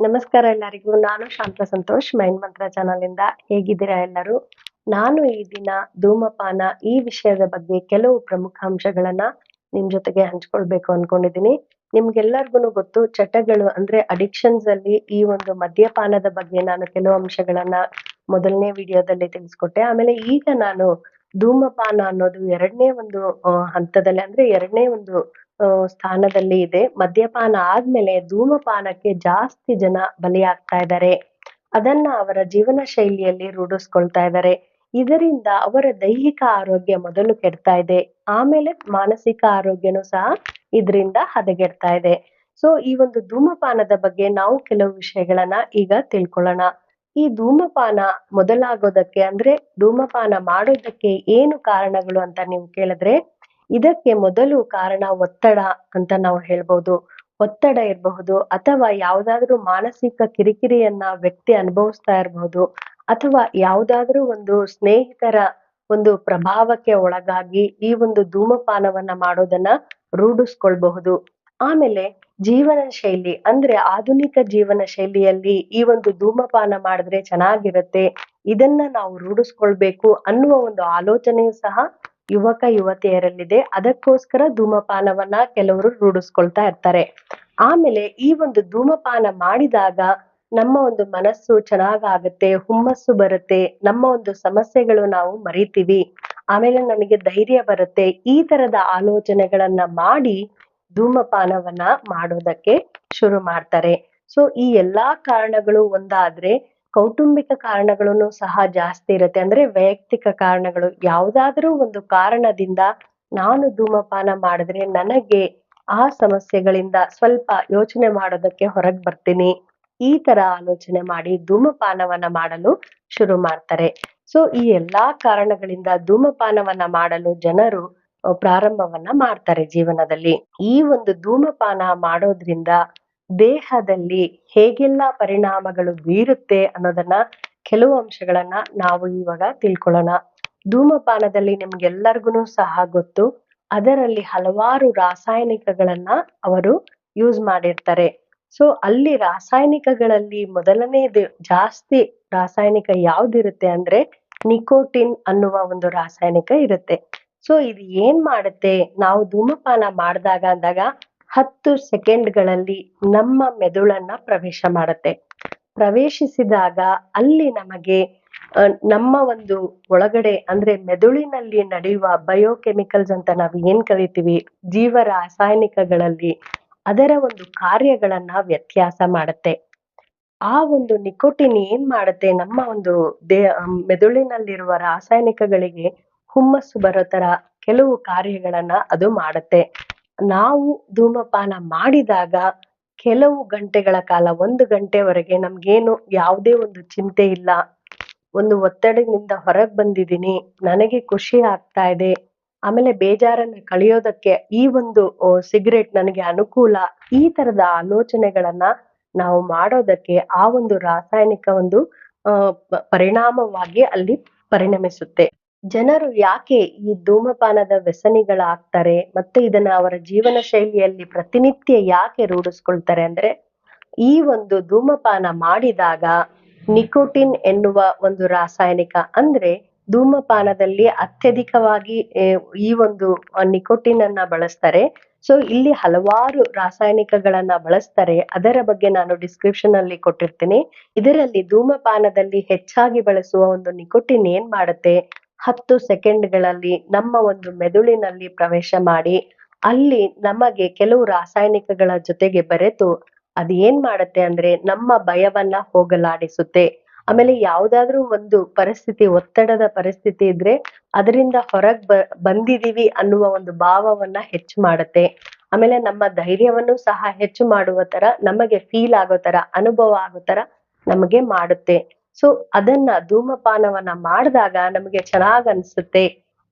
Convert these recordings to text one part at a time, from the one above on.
ನಮಸ್ಕಾರ ಎಲ್ಲರಿಗೂ. ನಾನು ಶಾಂತ ಸಂತೋಷ್ ಮೈಂಡ್ ಮಂತ್ರ ಚಾನಲ್ ಇಂದ ಹೇಗಿದ್ದೀರಾ ಎಲ್ಲರೂ? ನಾನು ಈ ದಿನ ಧೂಮಪಾನ ಈ ವಿಷಯದ ಬಗ್ಗೆ ಕೆಲವು ಪ್ರಮುಖ ಅಂಶಗಳನ್ನ ನಿಮ್ ಜೊತೆಗೆ ಹಂಚ್ಕೊಳ್ಬೇಕು ಅನ್ಕೊಂಡಿದೀನಿ ನಿಮ್ಗೆಲ್ಲರಿಗೂ ಗೊತ್ತು, ಚಟಗಳು ಅಂದ್ರೆ ಅಡಿಕ್ಷನ್ಸ್ ಅಲ್ಲಿ ಈ ಒಂದು ಮದ್ಯಪಾನದ ಬಗ್ಗೆ ನಾನು ಕೆಲವು ಅಂಶಗಳನ್ನ ಮೊದಲನೇ ವಿಡಿಯೋದಲ್ಲಿ ತಿಳಿಸ್ಕೊಟ್ಟೆ. ಆಮೇಲೆ ಈಗ ನಾನು ಧೂಮಪಾನ ಅನ್ನೋದು ಎರಡನೇ ಒಂದು ಹಂತದಲ್ಲಿ ಅಂದ್ರೆ ಎರಡನೇ ಒಂದು ಸ್ಥಾನದಲ್ಲಿ ಇದೆ. ಮದ್ಯಪಾನ ಆದ್ಮೇಲೆ ಧೂಮಪಾನಕ್ಕೆ ಜಾಸ್ತಿ ಜನ ಬಲಿಯಾಗ್ತಾ ಇದ್ದಾರೆ ಅದನ್ನ ಅವರ ಜೀವನ ಶೈಲಿಯಲ್ಲಿ ರೂಢಿಸ್ಕೊಳ್ತಾ ಇದ್ದಾರೆ ಇದರಿಂದ ಅವರ ದೈಹಿಕ ಆರೋಗ್ಯ ಮೊದಲು ಕೆಡ್ತಾ ಇದೆ. ಆಮೇಲೆ ಮಾನಸಿಕ ಆರೋಗ್ಯನೂ ಸಹ ಇದರಿಂದ ಹದಗೆಡ್ತಾ ಇದೆ. ಸೊ ಈ ಒಂದು ಧೂಮಪಾನದ ಬಗ್ಗೆ ನಾವು ಕೆಲವು ವಿಷಯಗಳನ್ನ ಈಗ ತಿಳ್ಕೊಳ್ಳೋಣ. ಈ ಧೂಮಪಾನ ಮೊದಲಾಗೋದಕ್ಕೆ ಅಂದ್ರೆ ಧೂಮಪಾನ ಮಾಡೋದಕ್ಕೆ ಏನು ಕಾರಣಗಳು ಅಂತ ನೀವು ಕೇಳಿದ್ರೆ, ಇದಕ್ಕೆ ಮೊದಲು ಕಾರಣ ಒತ್ತಡ ಅಂತ ನಾವು ಹೇಳ್ಬೋದು. ಒತ್ತಡ ಇರಬಹುದು, ಅಥವಾ ಯಾವುದಾದ್ರೂ ಮಾನಸಿಕ ಕಿರಿಕಿರಿಯನ್ನ ವ್ಯಕ್ತಿ ಅನುಭವಿಸ್ತಾ ಇರಬಹುದು, ಅಥವಾ ಯಾವುದಾದ್ರೂ ಒಂದು ಸ್ನೇಹಿತರ ಒಂದು ಪ್ರಭಾವಕ್ಕೆ ಒಳಗಾಗಿ ಈ ಒಂದು ಧೂಮಪಾನವನ್ನ ಮಾಡೋದನ್ನ ರೂಢಿಸ್ಕೊಳ್ಬಹುದು. ಆಮೇಲೆ ಜೀವನ ಶೈಲಿ, ಅಂದ್ರೆ ಆಧುನಿಕ ಜೀವನ ಶೈಲಿಯಲ್ಲಿ ಈ ಒಂದು ಧೂಮಪಾನ ಮಾಡಿದ್ರೆ ಚೆನ್ನಾಗಿರುತ್ತೆ, ಇದನ್ನ ನಾವು ರೂಢಿಸ್ಕೊಳ್ಬೇಕು ಅನ್ನುವ ಒಂದು ಆಲೋಚನೆಯು ಸಹ ಯುವಕ, ಯುವತಿಯರಲ್ಲಿದೆ. ಅದಕ್ಕೋಸ್ಕರ ಧೂಮಪಾನವನ್ನ ಕೆಲವರು ರೂಢಿಸ್ಕೊಳ್ತಾ ಇರ್ತಾರೆ. ಆಮೇಲೆ ಈ ಒಂದು ಧೂಮಪಾನ ಮಾಡಿದಾಗ ನಮ್ಮ ಒಂದು ಮನಸ್ಸು ಚೆನ್ನಾಗಾಗತ್ತೆ, ಹುಮ್ಮಸ್ಸು ಬರುತ್ತೆ, ನಮ್ಮ ಒಂದು ಸಮಸ್ಯೆಗಳು ನಾವು ಮರಿತೀವಿ, ಆಮೇಲೆ ನನಗೆ ಧೈರ್ಯ ಬರುತ್ತೆ, ಈ ತರದ ಆಲೋಚನೆಗಳನ್ನ ಮಾಡಿ ಧೂಮಪಾನವನ್ನ ಮಾಡೋದಕ್ಕೆ ಶುರು ಮಾಡ್ತಾರೆ. ಸೊ ಈ ಎಲ್ಲಾ ಕಾರಣಗಳು ಒಂದಾದ್ರೆ ಕೌಟುಂಬಿಕ ಕಾರಣಗಳನ್ನು ಸಹ ಜಾಸ್ತಿ ಇರುತ್ತೆ. ಅಂದ್ರೆ ವೈಯಕ್ತಿಕ ಕಾರಣಗಳು. ಯಾವ್ದಾದ್ರೂ ಒಂದು ಕಾರಣದಿಂದ ನಾನು ಧೂಮಪಾನ ಮಾಡಿದ್ರೆ ನನಗೆ ಆ ಸಮಸ್ಯೆಗಳಿಂದ ಸ್ವಲ್ಪ ಯೋಚನೆ ಮಾಡೋದಕ್ಕೆ ಹೊರಗ್ ಬರ್ತೀನಿ. ಈ ತರ ಆಲೋಚನೆ ಮಾಡಿ ಧೂಮಪಾನವನ್ನ ಮಾಡಲು ಶುರು ಮಾಡ್ತಾರೆ. ಸೊ ಈ ಎಲ್ಲಾ ಕಾರಣಗಳಿಂದ ಧೂಮಪಾನವನ್ನ ಮಾಡಲು ಜನರು ಪ್ರಾರಂಭವನ್ನ ಮಾಡ್ತಾರೆ ಜೀವನದಲ್ಲಿ. ಈ ಒಂದು ಧೂಮಪಾನ ಮಾಡೋದ್ರಿಂದ ದೇಹದಲ್ಲಿ ಹೇಗೆಲ್ಲ ಪರಿಣಾಮಗಳು ಬೀರುತ್ತೆ ಅನ್ನೋದನ್ನ ಕೆಲವು ಅಂಶಗಳನ್ನ ನಾವು ಇವಾಗ ತಿಳ್ಕೊಳ್ಳೋಣ. ಧೂಮಪಾನದಲ್ಲಿ ನಿಮ್ಗೆಲ್ಲರಿಗೂ ಸಹ ಗೊತ್ತು, ಅದರಲ್ಲಿ ಹಲವಾರು ರಾಸಾಯನಿಕಗಳನ್ನ ಅವರು ಯೂಸ್ ಮಾಡಿರ್ತಾರೆ. ಸೊ, ಅಲ್ಲಿ ರಾಸಾಯನಿಕಗಳಲ್ಲಿ ಮೊದಲನೇದು ಜಾಸ್ತಿ ರಾಸಾಯನಿಕ ಯಾವ್ದಿರುತ್ತೆ ಅಂದ್ರೆ ನಿಕೋಟಿನ್ ಅನ್ನುವ ಒಂದು ರಾಸಾಯನಿಕ ಇರುತ್ತೆ. ಸೊ ಇದು ಏನ್ ಮಾಡುತ್ತೆ? ನಾವು ಧೂಮಪಾನ ಮಾಡಿದಾಗ ಅಂದಾಗ ಹತ್ತು ಸೆಕೆಂಡ್ಗಳಲ್ಲಿ ನಮ್ಮ ಮೆದುಳನ್ನ ಪ್ರವೇಶ ಮಾಡುತ್ತೆ. ಪ್ರವೇಶಿಸಿದಾಗ ಅಲ್ಲಿ ನಮಗೆ ನಮ್ಮ ಒಂದು ಒಳಗಡೆ, ಅಂದ್ರೆ ಮೆದುಳಿನಲ್ಲಿ ನಡೆಯುವ ಬಯೋಕೆಮಿಕಲ್ಸ್ ಅಂತ ನಾವು ಏನ್ ಕರಿತೀವಿ? ಜೀವ ರಾಸಾಯನಿಕಗಳಲ್ಲಿ ಅದರ ಒಂದು ಕಾರ್ಯಗಳನ್ನ ವ್ಯತ್ಯಾಸ ಮಾಡುತ್ತೆ. ಆ ಒಂದು ನಿಕೋಟಿನ್ ಏನ್ ಮಾಡುತ್ತೆ? ನಮ್ಮ ಒಂದು ದೇ ಮೆದುಳಿನಲ್ಲಿರುವ ರಾಸಾಯನಿಕಗಳಿಗೆ ಹುಮ್ಮಸ್ಸು ಬರೋ ತರ ಕೆಲವು ಕಾರ್ಯಗಳನ್ನ ಅದು ಮಾಡುತ್ತೆ. ನಾವು ಧೂಮಪಾನ ಮಾಡಿದಾಗ ಕೆಲವು ಗಂಟೆಗಳ ಕಾಲ, ಒಂದು ಗಂಟೆವರೆಗೆ ನಮ್ಗೇನು ಯಾವುದೇ ಒಂದು ಚಿಂತೆ ಇಲ್ಲ. ಒಂದು ಒತ್ತಡದಿಂದ ಹೊರಗೆ ಬಂದಿದ್ದೀನಿ, ನನಗೆ ಖುಷಿ ಆಗ್ತಾ ಇದೆ, ಆಮೇಲೆ ಬೇಜಾರನ್ನ ಕಳೆಯೋದಕ್ಕೆ ಈ ಒಂದು ಸಿಗರೇಟ್ ನನಗೆ ಅನುಕೂಲ, ಈ ತರದ ಆಲೋಚನೆಗಳನ್ನ ನಾವು ಮಾಡೋದಕ್ಕೆ ಆ ಒಂದು ರಾಸಾಯನಿಕ ಒಂದು ಪರಿಣಾಮವಾಗಿ ಅಲ್ಲಿ ಪರಿಣಮಿಸುತ್ತೆ. ಜನರು ಯಾಕೆ ಈ ಧೂಮಪಾನದ ವ್ಯಸನಿಗಳಾಗ್ತಾರೆ ಮತ್ತೆ ಇದನ್ನ ಅವರ ಜೀವನ ಶೈಲಿಯಲ್ಲಿ ಪ್ರತಿನಿತ್ಯ ಯಾಕೆ ರೂಢಿಸ್ಕೊಳ್ತಾರೆ ಅಂದ್ರೆ ಈ ಒಂದು ಧೂಮಪಾನ ಮಾಡಿದಾಗ ನಿಕೋಟಿನ್ ಎನ್ನುವ ಒಂದು ರಾಸಾಯನಿಕ ಅಂದ್ರೆ ಧೂಮಪಾನದಲ್ಲಿ ಅತ್ಯಧಿಕವಾಗಿ ಈ ಒಂದು ನಿಕೋಟಿನ್ ಅನ್ನ ಬಳಸ್ತಾರೆ. ಸೊ, ಇಲ್ಲಿ ಹಲವಾರು ರಾಸಾಯನಿಕಗಳನ್ನ ಬಳಸ್ತಾರೆ. ಅದರ ಬಗ್ಗೆ ನಾನು ಡಿಸ್ಕ್ರಿಪ್ಷನ್ ಅಲ್ಲಿ ಕೊಟ್ಟಿರ್ತೀನಿ. ಇದರಲ್ಲಿ ಧೂಮಪಾನದಲ್ಲಿ ಹೆಚ್ಚಾಗಿ ಬಳಸುವ ಒಂದು ನಿಕೋಟಿನ್ ಏನ್ ಮಾಡುತ್ತೆ? ಹತ್ತು ಸೆಕೆಂಡ್ಗಳಲ್ಲಿ ನಮ್ಮ ಒಂದು ಮೆದುಳಿನಲ್ಲಿ ಪ್ರವೇಶ ಮಾಡಿ ಅಲ್ಲಿ ನಮಗೆ ಕೆಲವು ರಾಸಾಯನಿಕಗಳ ಜೊತೆಗೆ ಬೆರೆತು ಅದು ಏನ್ ಮಾಡುತ್ತೆ ಅಂದ್ರೆ ನಮ್ಮ ಭಯವನ್ನ ಹೋಗಲಾಡಿಸುತ್ತೆ. ಆಮೇಲೆ ಯಾವ್ದಾದ್ರೂ ಒಂದು ಪರಿಸ್ಥಿತಿ, ಒತ್ತಡದ ಪರಿಸ್ಥಿತಿ ಇದ್ರೆ ಅದರಿಂದ ಹೊರಗ್ ಬ, ಬಂದಿದೀವಿ ಅನ್ನುವ ಒಂದು ಭಾವವನ್ನ ಹೆಚ್ಚು ಮಾಡುತ್ತೆ. ಆಮೇಲೆ ನಮ್ಮ ಧೈರ್ಯವನ್ನು ಸಹ ಹೆಚ್ಚು ಮಾಡುವ ತರ, ನಮಗೆ ಫೀಲ್ ಆಗೋ ತರ, ಅನುಭವ ಆಗೋ ತರ ನಮಗೆ ಮಾಡುತ್ತೆ. ಸೊ ಅದನ್ನ ಧೂಮಪಾನವನ್ನ ಮಾಡಿದಾಗ ನಮಗೆ ಚೆನ್ನಾಗ್ ಅನ್ಸುತ್ತೆ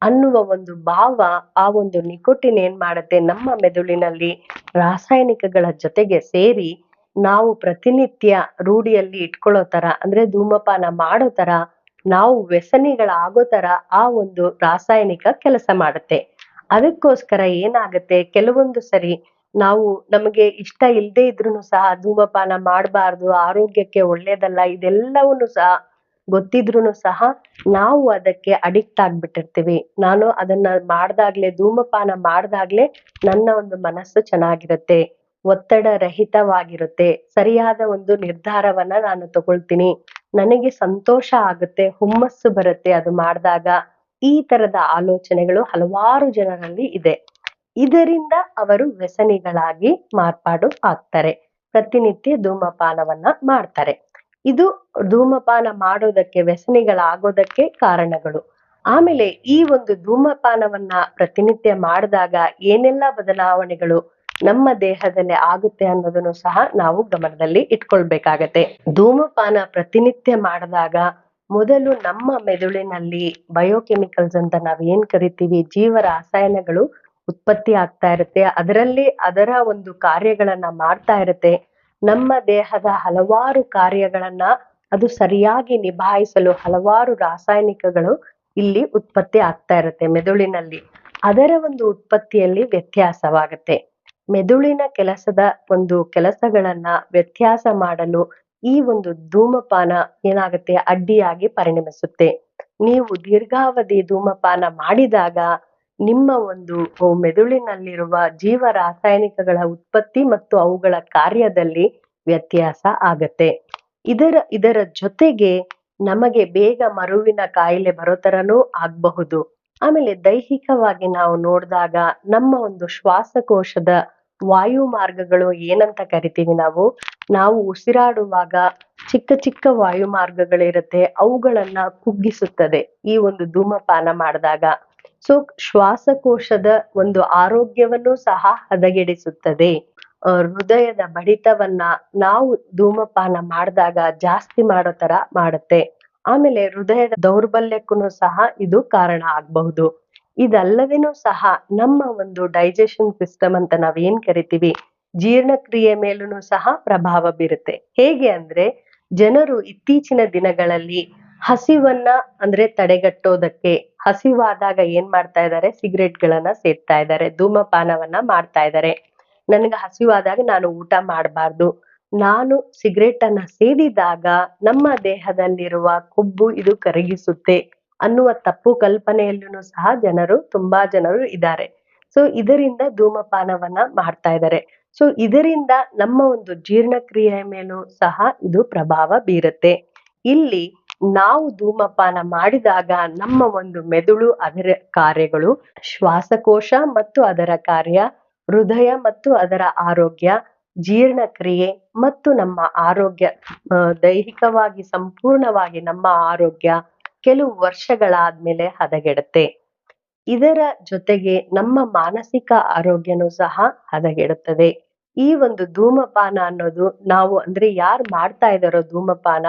ಅನ್ನುವ ಒಂದು ಭಾವ ಆ ಒಂದು ನಿಕೋಟಿನ್ ಏನ್ ಮಾಡುತ್ತೆ ನಮ್ಮ ಮೆದುಳಿನಲ್ಲಿ ರಾಸಾಯನಿಕಗಳ ಜೊತೆಗೆ ಸೇರಿ ನಾವು ಪ್ರತಿನಿತ್ಯ ರೂಢಿಯಲ್ಲಿ ಇಟ್ಕೊಳ್ಳೋ ತರ, ಅಂದ್ರೆ ಧೂಮಪಾನ ಮಾಡೋ ತರ, ನಾವು ವ್ಯಸನಿಗಳಾಗೋ ತರ ಆ ಒಂದು ರಾಸಾಯನಿಕ ಕೆಲಸ ಮಾಡುತ್ತೆ. ಅದಕ್ಕೋಸ್ಕರ ಏನಾಗುತ್ತೆ, ಕೆಲವೊಂದು ಸರಿ ನಾವು ನಮಗೆ ಇಷ್ಟ ಇಲ್ಲದೆ ಇದ್ರೂನು ಸಹ ಧೂಮಪಾನ ಮಾಡಬಾರ್ದು, ಆರೋಗ್ಯಕ್ಕೆ ಒಳ್ಳೇದಲ್ಲ, ಇದೆಲ್ಲವನ್ನು ಸಹ ಗೊತ್ತಿದ್ರೂನು ಸಹ ನಾವು ಅದಕ್ಕೆ ಅಡಿಕ್ಟ್ ಆಗ್ಬಿಟ್ಟಿರ್ತೀವಿ. ನಾನು ಅದನ್ನ ಮಾಡ್ದಾಗ್ಲೆ, ಧೂಮಪಾನ ಮಾಡ್ದಾಗ್ಲೇ ನನ್ನ ಒಂದು ಮನಸ್ಸು ಚೆನ್ನಾಗಿರುತ್ತೆ, ಒತ್ತಡ ರಹಿತವಾಗಿರುತ್ತೆ, ಸರಿಯಾದ ಒಂದು ನಿರ್ಧಾರವನ್ನ ನಾನು ತಗೊಳ್ತೀನಿ. ನನಗೆ ಸಂತೋಷ ಆಗುತ್ತೆ, ಹುಮ್ಮಸ್ಸು ಬರುತ್ತೆ ಅದು ಮಾಡಿದಾಗ. ಈ ತರದ ಆಲೋಚನೆಗಳು ಹಲವಾರು ಜನರಲ್ಲಿ ಇದೆ. ಇದರಿಂದ ಅವರು ವ್ಯಸನಿಗಳಾಗಿ ಮಾರ್ಪಾಡು ಆಗ್ತಾರೆ. ಪ್ರತಿನಿತ್ಯ ಧೂಮಪಾನವನ್ನ ಮಾಡ್ತಾರೆ. ಇದು ಧೂಮಪಾನ ಮಾಡೋದಕ್ಕೆ, ವ್ಯಸನಿಗಳಾಗೋದಕ್ಕೆ ಕಾರಣಗಳು. ಆಮೇಲೆ ಈ ಒಂದು ಧೂಮಪಾನವನ್ನ ಪ್ರತಿನಿತ್ಯ ಮಾಡಿದಾಗ ಏನೆಲ್ಲ ಬದಲಾವಣೆಗಳು ನಮ್ಮ ದೇಹದಲ್ಲಿ ಆಗುತ್ತೆ ಅನ್ನೋದನ್ನು ಸಹ ನಾವು ಗಮನದಲ್ಲಿ ಇಟ್ಕೊಳ್ಬೇಕಾಗತ್ತೆ. ಧೂಮಪಾನ ಪ್ರತಿನಿತ್ಯ ಮಾಡಿದಾಗ ಮೊದಲು ನಮ್ಮ ಮೆದುಳಿನಲ್ಲಿ ಬಯೋಕೆಮಿಕಲ್ಸ್ ಅಂತ ನಾವ್ ಏನ್ ಕರಿತೀವಿ ಜೀವ ರಾಸಾಯನಗಳು ಉತ್ಪತ್ತಿ ಆಗ್ತಾ ಇರುತ್ತೆ. ಅದರಲ್ಲಿ ಅದರ ಒಂದು ಕಾರ್ಯಗಳನ್ನ ಮಾಡ್ತಾ ಇರುತ್ತೆ. ನಮ್ಮ ದೇಹದ ಹಲವಾರು ಕಾರ್ಯಗಳನ್ನ ಅದು ಸರಿಯಾಗಿ ನಿಭಾಯಿಸಲು ಹಲವಾರು ರಾಸಾಯನಿಕಗಳು ಇಲ್ಲಿ ಉತ್ಪತ್ತಿ ಆಗ್ತಾ ಇರುತ್ತೆ ಮೆದುಳಿನಲ್ಲಿ. ಅದರ ಒಂದು ಉತ್ಪತ್ತಿಯಲ್ಲಿ ವ್ಯತ್ಯಾಸವಾಗುತ್ತೆ. ಮೆದುಳಿನ ಕೆಲಸದ ಒಂದು ಕೆಲಸಗಳನ್ನ ವ್ಯತ್ಯಾಸ ಮಾಡಲು ಈ ಒಂದು ಧೂಮಪಾನ ಏನಾಗುತ್ತೆ? ಅಡ್ಡಿಯಾಗಿ ಪರಿಣಮಿಸುತ್ತೆ. ನೀವು ದೀರ್ಘಾವಧಿ ಧೂಮಪಾನ ಮಾಡಿದಾಗ ನಿಮ್ಮ ಒಂದು ಮೆದುಳಿನಲ್ಲಿರುವ ಜೀವ ರಾಸಾಯನಿಕಗಳ ಉತ್ಪತ್ತಿ ಮತ್ತು ಅವುಗಳ ಕಾರ್ಯದಲ್ಲಿ ವ್ಯತ್ಯಾಸ ಆಗತ್ತೆ. ಇದರ ಇದರ ಜೊತೆಗೆ ನಮಗೆ ಬೇಗ ಮರುವಿನ ಕಾಯಿಲೆ ಬರೋ ತರನೂ ಆಗಬಹುದು. ಆಮೇಲೆ ದೈಹಿಕವಾಗಿ ನಾವು ನೋಡಿದಾಗ ನಮ್ಮ ಒಂದು ಶ್ವಾಸಕೋಶದ ವಾಯು ಮಾರ್ಗಗಳು ಏನಂತ ಕರಿತೀವಿ ನಾವು? ನಾವು ಉಸಿರಾಡುವಾಗ ಚಿಕ್ಕ ಚಿಕ್ಕ ವಾಯು ಮಾರ್ಗಗಳಿರುತ್ತೆ ಅವುಗಳನ್ನ ಕುಗ್ಗಿಸುತ್ತದೆ. ಈ ಒಂದು ಧೂಮಪಾನ ಮಾಡಿದಾಗ. ಸೊ ಶ್ವಾಸಕೋಶದ ಒಂದು ಆರೋಗ್ಯವನ್ನು ಸಹ ಹದಗೆಡಿಸುತ್ತದೆ. ಹೃದಯದ ಬಡಿತವನ್ನ ನಾವು ಧೂಮಪಾನ ಮಾಡಿದಾಗ ಜಾಸ್ತಿ ಮಾಡೋ ತರ ಮಾಡುತ್ತೆ. ಆಮೇಲೆ ಹೃದಯದ ದೌರ್ಬಲ್ಯಕ್ಕೂ ಸಹ ಇದು ಕಾರಣ ಆಗಬಹುದು. ಇದಲ್ಲದೇನೂ ಸಹ ನಮ್ಮ ಒಂದು ಡೈಜೆಷನ್ ಸಿಸ್ಟಮ್ ಅಂತ ನಾವ್ ಏನ್ ಕರಿತೀವಿ, ಜೀರ್ಣಕ್ರಿಯೆ ಮೇಲೂ ಸಹ ಪ್ರಭಾವ ಬೀರುತ್ತೆ. ಹೇಗೆ ಅಂದ್ರೆ ಜನರು ಇತ್ತೀಚಿನ ದಿನಗಳಲ್ಲಿ ಹಸಿವನ್ನ ಅಂದ್ರೆ ತಡೆಗಟ್ಟೋದಕ್ಕೆ ಹಸಿವಾದಾಗ ಏನ್ ಮಾಡ್ತಾ ಇದ್ದಾರೆ ಸಿಗರೇಟ್ ಗಳನ್ನ ಸೇರ್ತಾ ಇದ್ದಾರೆ ಧೂಮಪಾನವನ್ನ ಮಾಡ್ತಾ ಇದ್ದಾರೆ ನನಗೆ ಹಸಿವಾದಾಗ ನಾನು ಊಟ ಮಾಡಬಾರ್ದು. ನಾನು ಸಿಗರೇಟ್ ಅನ್ನ ಸೇದಿದಾಗ ನಮ್ಮ ದೇಹದಲ್ಲಿರುವ ಕೊಬ್ಬು ಇದು ಕರಗಿಸುತ್ತೆ ಅನ್ನುವ ತಪ್ಪು ಕಲ್ಪನೆಯಲ್ಲೂ ಸಹ ಜನರು, ತುಂಬಾ ಜನರು ಇದ್ದಾರೆ. ಸೊ ಇದರಿಂದ ಧೂಮಪಾನವನ್ನ ಮಾಡ್ತಾ ಇದ್ದಾರೆ ಸೊ ಇದರಿಂದ ನಮ್ಮ ಒಂದು ಜೀರ್ಣಕ್ರಿಯೆ ಮೇಲೂ ಸಹ ಇದು ಪ್ರಭಾವ ಬೀರುತ್ತೆ. ಇಲ್ಲಿ ನಾವು ಧೂಮಪಾನ ಮಾಡಿದಾಗ ನಮ್ಮ ಒಂದು ಮೆದುಳು ಅದರ ಕಾರ್ಯಗಳು, ಶ್ವಾಸಕೋಶ ಮತ್ತು ಅದರ ಕಾರ್ಯ, ಹೃದಯ ಮತ್ತು ಅದರ ಆರೋಗ್ಯ, ಜೀರ್ಣಕ್ರಿಯೆ ಮತ್ತು ನಮ್ಮ ಆರೋಗ್ಯ ದೈಹಿಕವಾಗಿ ಸಂಪೂರ್ಣವಾಗಿ ನಮ್ಮ ಆರೋಗ್ಯ ಕೆಲವು ವರ್ಷಗಳಾದ್ಮೇಲೆ ಹದಗೆಡುತ್ತೆ. ಇದರ ಜೊತೆಗೆ ನಮ್ಮ ಮಾನಸಿಕ ಆರೋಗ್ಯನೂ ಸಹ ಹದಗೆಡುತ್ತದೆ. ಈ ಒಂದು ಧೂಮಪಾನ ಅನ್ನೋದು ನಾವು ಅಂದ್ರೆ ಯಾರು ಮಾಡ್ತಾ ಇದ್ದಾರೋ ಧೂಮಪಾನ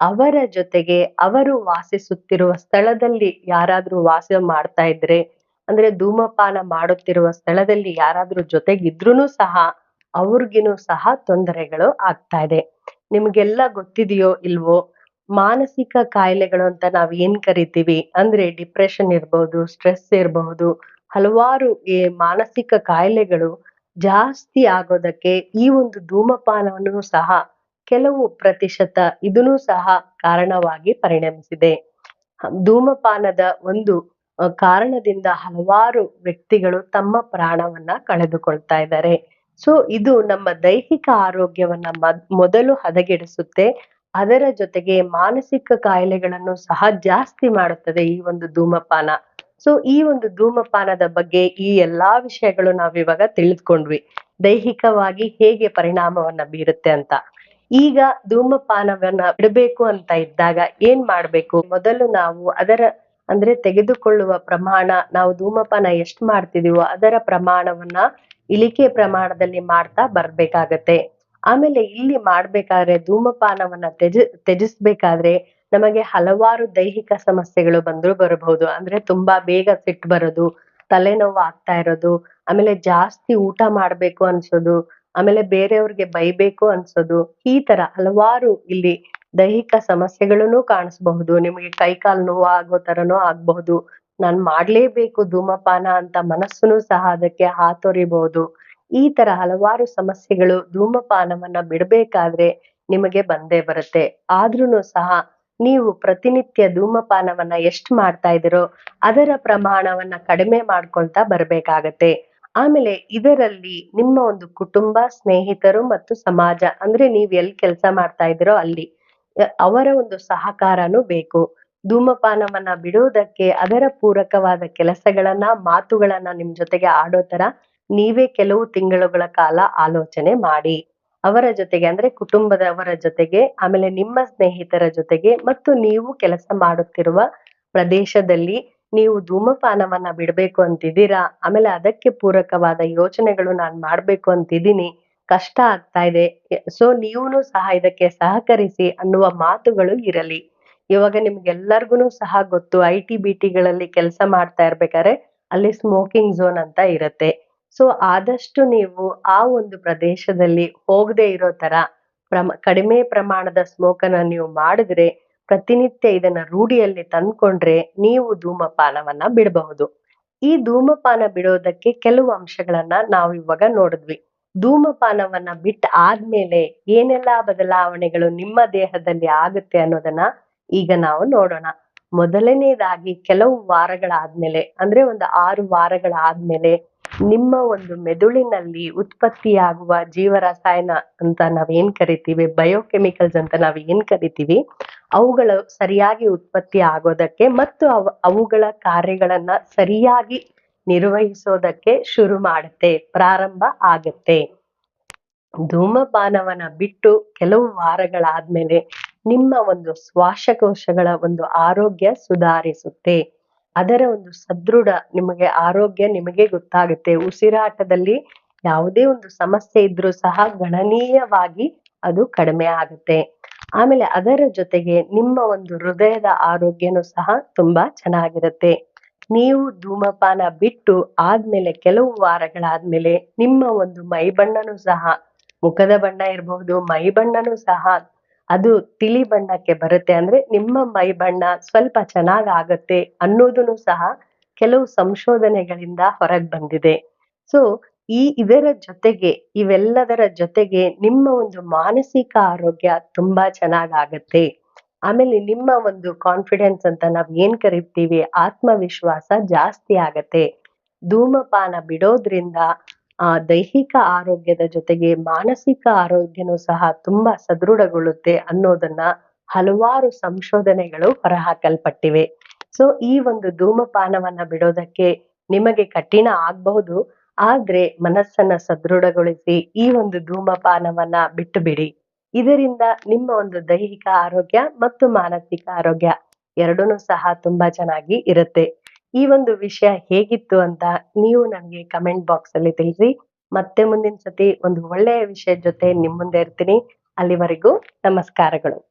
ಅವರ ಜೊತೆಗೆ ಅವರು ವಾಸಿಸುತ್ತಿರುವ ಸ್ಥಳದಲ್ಲಿ ಯಾರಾದ್ರೂ ವಾಸ ಮಾಡ್ತಾ ಇದ್ರೆ, ಅಂದ್ರೆ ಧೂಮಪಾನ ಮಾಡುತ್ತಿರುವ ಸ್ಥಳದಲ್ಲಿ ಯಾರಾದ್ರೂ ಜೊತೆಗಿದ್ರು ಸಹ ಅವ್ರಿಗಿನೂ ಸಹ ತೊಂದರೆಗಳು ಆಗ್ತಾ ಇದೆ. ನಿಮ್ಗೆಲ್ಲ ಗೊತ್ತಿದೆಯೋ ಇಲ್ವೋ? ಮಾನಸಿಕ ಕಾಯಿಲೆಗಳು ಅಂತ ನಾವ್ ಏನ್ ಕರಿತೀವಿ? ಅಂದ್ರೆ ಡಿಪ್ರೆಷನ್ ಇರ್ಬಹುದು ಸ್ಟ್ರೆಸ್ ಇರಬಹುದು ಹಲವಾರು ಈ ಮಾನಸಿಕ ಕಾಯಿಲೆಗಳು ಜಾಸ್ತಿ ಆಗೋದಕ್ಕೆ ಈ ಒಂದು ಧೂಮಪಾನವನ್ನು ಸಹ ಕೆಲವು ಪ್ರತಿಶತ ಇದೂ ಸಹ ಕಾರಣವಾಗಿ ಪರಿಣಮಿಸಿದೆ. ಧೂಮಪಾನದ ಒಂದು ಕಾರಣದಿಂದ ಹಲವಾರು ವ್ಯಕ್ತಿಗಳು ತಮ್ಮ ಪ್ರಾಣವನ್ನ ಕಳೆದುಕೊಳ್ತಾ ಇದ್ದಾರೆ. ಸೊ, ಇದು ನಮ್ಮ ದೈಹಿಕ ಆರೋಗ್ಯವನ್ನ ಮದ್- ಮೊದಲು ಹದಗೆಡಿಸುತ್ತೆ. ಅದರ ಜೊತೆಗೆ ಮಾನಸಿಕ ಕಾಯಿಲೆಗಳನ್ನು ಸಹ ಜಾಸ್ತಿ ಮಾಡುತ್ತದೆ ಈ ಒಂದು ಧೂಮಪಾನ. ಸೊ, ಈ ಒಂದು ಧೂಮಪಾನದ ಬಗ್ಗೆ ಈ ಎಲ್ಲಾ ವಿಷಯಗಳು ನಾವಿವಾಗ ತಿಳಿದುಕೊಂಡ್ವಿ. ದೈಹಿಕವಾಗಿ ಹೇಗೆ ಪರಿಣಾಮವನ್ನ ಬೀರುತ್ತೆ ಅಂತ. ಈಗ ಧೂಮಪಾನವನ್ನ ಬಿಡಬೇಕು ಅಂತ ಇದ್ದಾಗ ಏನ್ ಮಾಡ್ಬೇಕು? ಮೊದಲು ನಾವು ಅದರ, ಅಂದ್ರೆ ತೆಗೆದುಕೊಳ್ಳುವ ಪ್ರಮಾಣ, ನಾವು ಧೂಮಪಾನ ಎಷ್ಟು ಮಾಡ್ತಿದೀವೋ ಅದರ ಪ್ರಮಾಣವನ್ನ ಇಳಿಕೆ ಪ್ರಮಾಣದಲ್ಲಿ ಮಾಡ್ತಾ ಬರ್ಬೇಕಾಗತ್ತೆ. ಆಮೇಲೆ ಇಲ್ಲಿ ಮಾಡ್ಬೇಕಾದ್ರೆ ಧೂಮಪಾನವನ್ನ ತ್ಯಜ ತ್ಯಜಿಸ್ಬೇಕಾದ್ರೆ ನಮಗೆ ಹಲವಾರು ದೈಹಿಕ ಸಮಸ್ಯೆಗಳು ಬಂದ್ರು ಬರಬಹುದು. ಅಂದ್ರೆ ತುಂಬಾ ಬೇಗ ಸಿಟ್ಟು ಬರೋದು, ತಲೆನೋವು ಆಗ್ತಾ ಇರೋದು, ಆಮೇಲೆ ಜಾಸ್ತಿ ಊಟ ಮಾಡ್ಬೇಕು ಅನ್ಸೋದು ಆಮೇಲೆ ಬೇರೆಯವ್ರಿಗೆ ಬೈಬೇಕು ಅನ್ಸೋದು, ಈ ತರ ಹಲವಾರು ಇಲ್ಲಿ ದೈಹಿಕ ಸಮಸ್ಯೆಗಳನ್ನು ಕಾಣಿಸಬಹುದು. ನಿಮಗೆ ಕೈ ಕಾಲು ನೋವು ಆಗೋ ತರನೂ ಆಗ್ಬಹುದು. ನಾನ್ ಮಾಡ್ಲೇಬೇಕು ಧೂಮಪಾನ ಅಂತ ಮನಸ್ಸುನು ಸಹ ಅದಕ್ಕೆ ಹಾತೊರಿಬಹುದು ಈ ತರ ಹಲವಾರು ಸಮಸ್ಯೆಗಳು ಧೂಮಪಾನವನ್ನ ಬಿಡಬೇಕಾದ್ರೆ ನಿಮಗೆ ಬಂದೇ ಬರುತ್ತೆ. ಆದ್ರೂನು ಸಹ ನೀವು ಪ್ರತಿನಿತ್ಯ ಧೂಮಪಾನವನ್ನ ಎಷ್ಟು ಮಾಡ್ತಾ ಇದ್ದೀರೋ ಅದರ ಪ್ರಮಾಣವನ್ನ ಕಡಿಮೆ ಮಾಡ್ಕೊಳ್ತಾ ಬರ್ಬೇಕಾಗತ್ತೆ. ಆಮೇಲೆ ಇದರಲ್ಲಿ ನಿಮ್ಮ ಒಂದು ಕುಟುಂಬ, ಸ್ನೇಹಿತರು ಮತ್ತು ಸಮಾಜ, ಅಂದ್ರೆ ನೀವ್ ಎಲ್ಲಿ ಕೆಲಸ ಮಾಡ್ತಾ ಇದ್ದೀರೋ ಅಲ್ಲಿ ಅವರ ಒಂದು ಸಹಕಾರನೂ ಬೇಕು. ಧೂಮಪಾನವನ್ನ ಬಿಡುವುದಕ್ಕೆ, ಅದರ ಪೂರಕವಾದ ಕೆಲಸಗಳನ್ನ, ಮಾತುಗಳನ್ನ ನಿಮ್ ಜೊತೆಗೆ ಆಡೋ ತರ ನೀವೇ ಕೆಲವು ತಿಂಗಳುಗಳ ಕಾಲ ಆಲೋಚನೆ ಮಾಡಿ. ಅವರ ಜೊತೆಗೆ, ಅಂದ್ರೆ ಕುಟುಂಬದವರ ಜೊತೆಗೆ, ಆಮೇಲೆ ನಿಮ್ಮ ಸ್ನೇಹಿತರ ಜೊತೆಗೆ, ಮತ್ತು ನೀವು ಕೆಲಸ ಮಾಡುತ್ತಿರುವ ಪ್ರದೇಶದಲ್ಲಿ ನೀವು ಧೂಮಪಾನವನ್ನ ಬಿಡ್ಬೇಕು ಅಂತಿದ್ದೀರಾ? ಆಮೇಲೆ ಅದಕ್ಕೆ ಪೂರಕವಾದ ಯೋಚನೆಗಳು ನಾನು ಮಾಡ್ಬೇಕು ಅಂತಿದ್ದೀನಿ. ಕಷ್ಟ ಆಗ್ತಾ ಇದೆ. ಸೊ ನೀವು ಸಹ ಇದಕ್ಕೆ ಸಹಕರಿಸಿ ಅನ್ನುವ ಮಾತುಗಳು ಇರಲಿ. ಇವಾಗ ನಿಮ್ಗೆಲ್ಲರಿಗೂ ಸಹ ಗೊತ್ತು ಐ ಟಿ ಬಿ ಟಿಗಳಲ್ಲಿ ಕೆಲಸ ಮಾಡ್ತಾ ಇರ್ಬೇಕಾದ್ರೆ ಅಲ್ಲಿ ಸ್ಮೋಕಿಂಗ್ ಝೋನ್ ಅಂತ ಇರತ್ತೆ. ಸೊ ಆದಷ್ಟು ನೀವು ಆ ಒಂದು ಪ್ರದೇಶದಲ್ಲಿ ಹೋಗದೆ ಇರೋ ತರ ಪ್ರಮ, ಕಡಿಮೆ ಪ್ರಮಾಣದ ಸ್ಮೋಕನ್ನ ನೀವು ಮಾಡಿದ್ರೆ ಪ್ರತಿನಿತ್ಯ ಇದನ್ನ ರೂಢಿಯಲ್ಲಿ ತಂದ್ಕೊಂಡ್ರೆ ನೀವು ಧೂಮಪಾನವನ್ನ ಬಿಡಬಹುದು. ಈ ಧೂಮಪಾನ ಬಿಡೋದಕ್ಕೆ ಕೆಲವು ಅಂಶಗಳನ್ನ ನಾವು ಇವಾಗ ನೋಡಿದ್ವಿ. ಧೂಮಪಾನವನ್ನ ಬಿಟ್ಟ ಆದ್ಮೇಲೆ ಏನೆಲ್ಲಾ ಬದಲಾವಣೆಗಳು ನಿಮ್ಮ ದೇಹದಲ್ಲಿ ಆಗುತ್ತೆ ಅನ್ನೋದನ್ನ ಈಗ ನಾವು ನೋಡೋಣ. ಮೊದಲನೇದಾಗಿ ಕೆಲವು ವಾರಗಳಾದ್ಮೇಲೆ, ಅಂದ್ರೆ ಒಂದು ಆರು ವಾರಗಳಾದ್ಮೇಲೆ ನಿಮ್ಮ ಒಂದು ಮೆದುಳಿನಲ್ಲಿ ಉತ್ಪತ್ತಿಯಾಗುವ ಜೀವರಸಾಯನ ಅಂತ ನಾವೇನ್ ಕರಿತೀವಿ? ಬಯೋಕೆಮಿಕಲ್ಸ್ ಅಂತ ನಾವ್ ಏನ್ ಕರಿತೀವಿ? ಅವುಗಳು ಸರಿಯಾಗಿ ಉತ್ಪತ್ತಿ ಆಗೋದಕ್ಕೆ ಮತ್ತು ಅವ, ಅವುಗಳ ಕಾರ್ಯಗಳನ್ನ ಸರಿಯಾಗಿ ನಿರ್ವಹಿಸೋದಕ್ಕೆ ಶುರು ಮಾಡುತ್ತೆ, ಪ್ರಾರಂಭ ಆಗುತ್ತೆ. ಧೂಮಪಾನವನ್ನ ಬಿಟ್ಟು ಕೆಲವು ವಾರಗಳಾದ್ಮೇಲೆ ನಿಮ್ಮ ಒಂದು ಶ್ವಾಸಕೋಶಗಳ ಒಂದು ಆರೋಗ್ಯ ಸುಧಾರಿಸುತ್ತೆ. ಅದರ ಒಂದು ಸದೃಢ ನಿಮಗೆ ಆರೋಗ್ಯ ನಿಮಗೆ ಗೊತ್ತಾಗುತ್ತೆ. ಉಸಿರಾಟದಲ್ಲಿ ಯಾವುದೇ ಒಂದು ಸಮಸ್ಯೆ ಇದ್ರೂ ಸಹ ಗಣನೀಯವಾಗಿ ಅದು ಕಡಿಮೆ ಆಗುತ್ತೆ. ಆಮೇಲೆ ಅದರ ಜೊತೆಗೆ ನಿಮ್ಮ ಒಂದು ಹೃದಯದ ಆರೋಗ್ಯನೂ ಸಹ ತುಂಬಾ ಚೆನ್ನಾಗಿರುತ್ತೆ. ನೀವು ಧೂಮಪಾನ ಬಿಟ್ಟು ಆದ್ಮೇಲೆ ಕೆಲವು ವಾರಗಳಾದ್ಮೇಲೆ ನಿಮ್ಮ ಒಂದು ಮೈ ಬಣ್ಣನೂ ಸಹ ಮುಖದ ಬಣ್ಣ ಇರಬಹುದು ಮೈ ಬಣ್ಣನೂ ಸಹ ಅದು ತಿಳಿ ಬಣ್ಣಕ್ಕೆ ಬರುತ್ತೆ ಅಂದ್ರೆ ನಿಮ್ಮ ಮೈ ಬಣ್ಣ ಸ್ವಲ್ಪ ಚೆನ್ನಾಗ್ ಆಗತ್ತೆ ಅನ್ನೋದನ್ನು ಸಹ ಕೆಲವು ಸಂಶೋಧನೆಗಳಿಂದ ಹೊರಗ್ ಬಂದಿದೆ. ಸೊ ಈ ಇದರ ಜೊತೆಗೆ, ಇವೆಲ್ಲದರ ಜೊತೆಗೆ ನಿಮ್ಮ ಒಂದು ಮಾನಸಿಕ ಆರೋಗ್ಯ ತುಂಬಾ ಚೆನ್ನಾಗಾಗತ್ತೆ. ಆಮೇಲೆ ನಿಮ್ಮ ಒಂದು ಕಾನ್ಫಿಡೆನ್ಸ್ ಅಂತ ನಾವ್ ಏನ್ ಕರಿತೀವಿ? ಆತ್ಮವಿಶ್ವಾಸ ಜಾಸ್ತಿ ಆಗತ್ತೆ. ಧೂಮಪಾನ ಬಿಡೋದ್ರಿಂದ ಆ ದೈಹಿಕ ಆರೋಗ್ಯದ ಜೊತೆಗೆ ಮಾನಸಿಕ ಆರೋಗ್ಯನೂ ಸಹ ತುಂಬಾ ಸದೃಢಗೊಳ್ಳುತ್ತೆ ಅನ್ನೋದನ್ನ ಹಲವಾರು ಸಂಶೋಧನೆಗಳು ಹೊರಹಾಕಲ್ಪಟ್ಟಿವೆ. ಸೊ ಈ ಒಂದು ಧೂಮಪಾನವನ್ನ ಬಿಡೋದಕ್ಕೆ ನಿಮಗೆ ಕಠಿಣ ಆಗ್ಬಹುದು, ಆದ್ರೆ ಮನಸ್ಸನ್ನ ಸದೃಢಗೊಳಿಸಿ ಈ ಒಂದು ಧೂಮಪಾನವನ್ನ ಬಿಟ್ಟು ಬಿಡಿ ಇದರಿಂದ ನಿಮ್ಮ ಒಂದು ದೈಹಿಕ ಆರೋಗ್ಯ ಮತ್ತು ಮಾನಸಿಕ ಆರೋಗ್ಯ ಎರಡೂ ಸಹ ತುಂಬಾ ಚೆನ್ನಾಗಿ ಇರುತ್ತೆ. ಈ ಒಂದು ವಿಷಯ ಹೇಗಿತ್ತು ಅಂತ ನೀವು ನನಗೆ ಕಮೆಂಟ್ ಬಾಕ್ಸ್ ಅಲ್ಲಿ ತಿಳಿಸಿ. ಮತ್ತೆ ಮುಂದಿನ ಸತಿ ಒಂದು ಒಳ್ಳೆಯ ವಿಷಯದ ಜೊತೆ ನಿಮ್ಮ ಮುಂದೆ ಇರ್ತೀನಿ. ಅಲ್ಲಿವರೆಗೂ ನಮಸ್ಕಾರಗಳು.